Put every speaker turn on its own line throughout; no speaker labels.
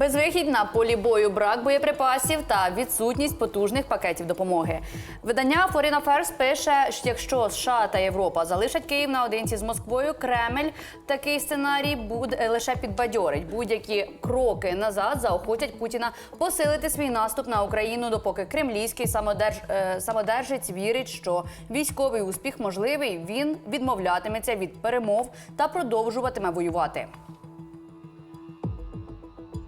Безвихідь на полі бою, брак боєприпасів та відсутність потужних пакетів допомоги. Видання Foreign Affairs пише, що якщо США та Європа залишать Київ наодинці з Москвою, Кремль такий сценарій буде е, лише підбадьорить. Будь-які кроки назад заохотять Путіна посилити свій наступ на Україну, допоки кремлівський самодерж... е, самодержець вірить, що військовий успіх можливий. Він відмовлятиметься від перемов та продовжуватиме воювати.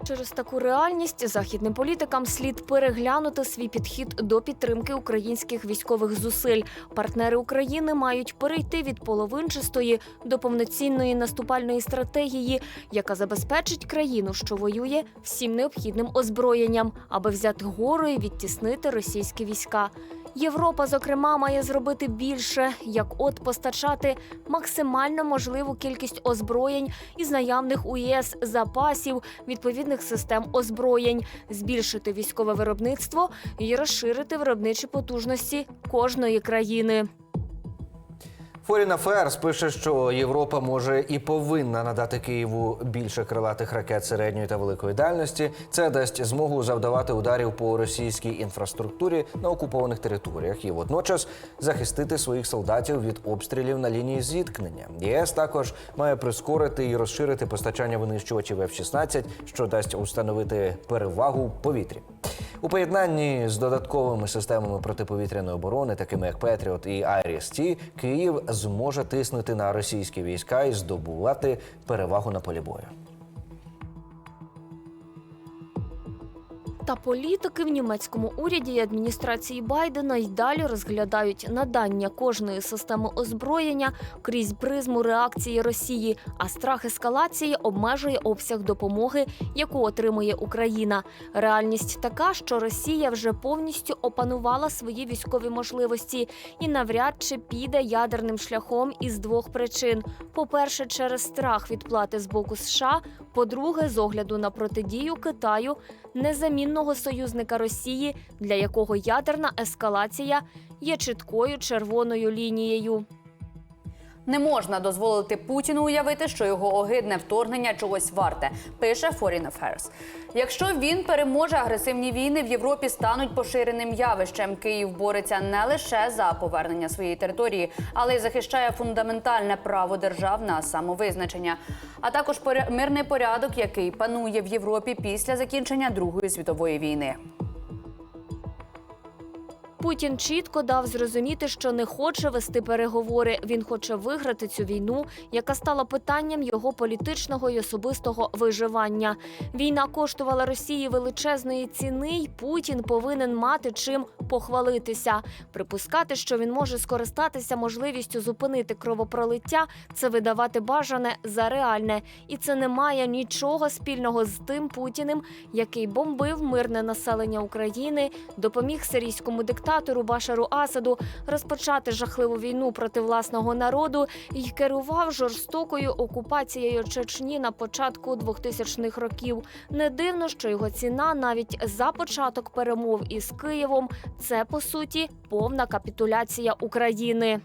Через таку реальність західним політикам слід переглянути свій підхід до підтримки українських військових зусиль. Партнери України мають перейти від половинчастої до повноцінної наступальної стратегії, яка забезпечить країну, що воює всім необхідним озброєнням, аби взяти гору і відтіснити російські війська. Європа, зокрема, має зробити більше, як от постачати максимально можливу кількість озброєнь із наявних у ЄС запасів відповідних систем озброєнь, збільшити військове виробництво і розширити виробничі потужності кожної країни.
Foreign Affairs пише, що Європа може і повинна надати Києву більше крилатих ракет середньої та великої дальності. Це дасть змогу завдавати ударів по російській інфраструктурі на окупованих територіях і водночас захистити своїх солдатів від обстрілів на лінії зіткнення. ЄС також має прискорити і розширити постачання винищувачів F-16, що дасть установити перевагу в повітрі. У поєднанні з додатковими системами протиповітряної оборони, такими як Петріот і Айріс-Ті, Київ зможе тиснути на російські війська і здобувати перевагу на полі бою.
Та політики в німецькому уряді і адміністрації Байдена й далі розглядають надання кожної системи озброєння крізь призму реакції Росії, а страх ескалації обмежує обсяг допомоги, яку отримує Україна. Реальність така, що Росія вже повністю опанувала свої військові можливості і навряд чи піде ядерним шляхом із двох причин: по-перше, через страх відплати з боку США, по-друге, з огляду на протидію Китаю незамінного союзника Росії, для якого ядерна ескалація є чіткою червоною лінією.
Не можна дозволити Путіну уявити, що його огидне вторгнення чогось варте, пише Foreign Affairs. Якщо він переможе, агресивні війни в Європі стануть поширеним явищем. Київ бореться не лише за повернення своєї території, але й захищає фундаментальне право держав на самовизначення, а також мирний порядок, який панує в Європі після закінчення Другої світової війни.
Путін чітко дав зрозуміти, що не хоче вести переговори. Він хоче виграти цю війну, яка стала питанням його політичного і особистого виживання. Війна коштувала Росії величезної ціни, й Путін повинен мати чим похвалитися. Припускати, що він може скористатися можливістю зупинити кровопролиття, це видавати бажане за реальне, і це не має нічого спільного з тим Путіним, який бомбив мирне населення України, допоміг сирійському диктатору Башару Асаду розпочати жахливу війну проти власного народу і керував жорстокою окупацією Чечні на початку 2000-х років. Не дивно, що його ціна навіть за початок перемов із Києвом це по суті повна капітуляція України.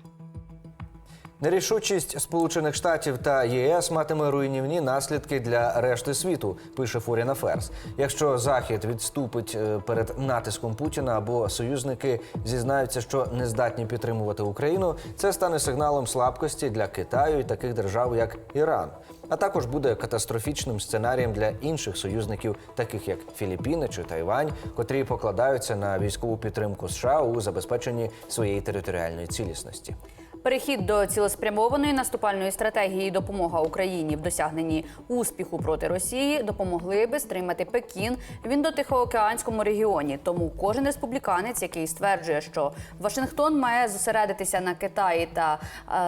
Нерішучість Сполучених Штатів та ЄС матиме руйнівні наслідки для решти світу, пише Foreign Affairs. Якщо Захід відступить е, перед натиском Путіна або союзники зізнаються, що не здатні підтримувати Україну, це стане сигналом слабкості для Китаю і таких держав, як Іран. А також буде катастрофічним сценарієм для інших союзників, таких як Філіппіни чи Тайвань, котрі покладаються на військову підтримку США у забезпеченні своєї територіальної цілісності.
Перехід до цілеспрямованої наступальної стратегії допомога Україні в досягненні успіху проти Росії допомогли би стримати Пекін в індотихоокеанському регіоні. Тому кожен республіканець, який стверджує, що Вашингтон має зосередитися на Китаї та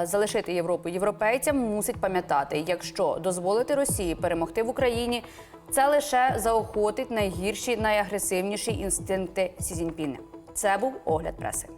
е, залишити Європу європейцям, мусить пам'ятати, якщо дозволити Росії перемогти в Україні, це лише заохотить найгірші, найагресивніші інстинкти Сі Цзіньпіна. Це був огляд преси.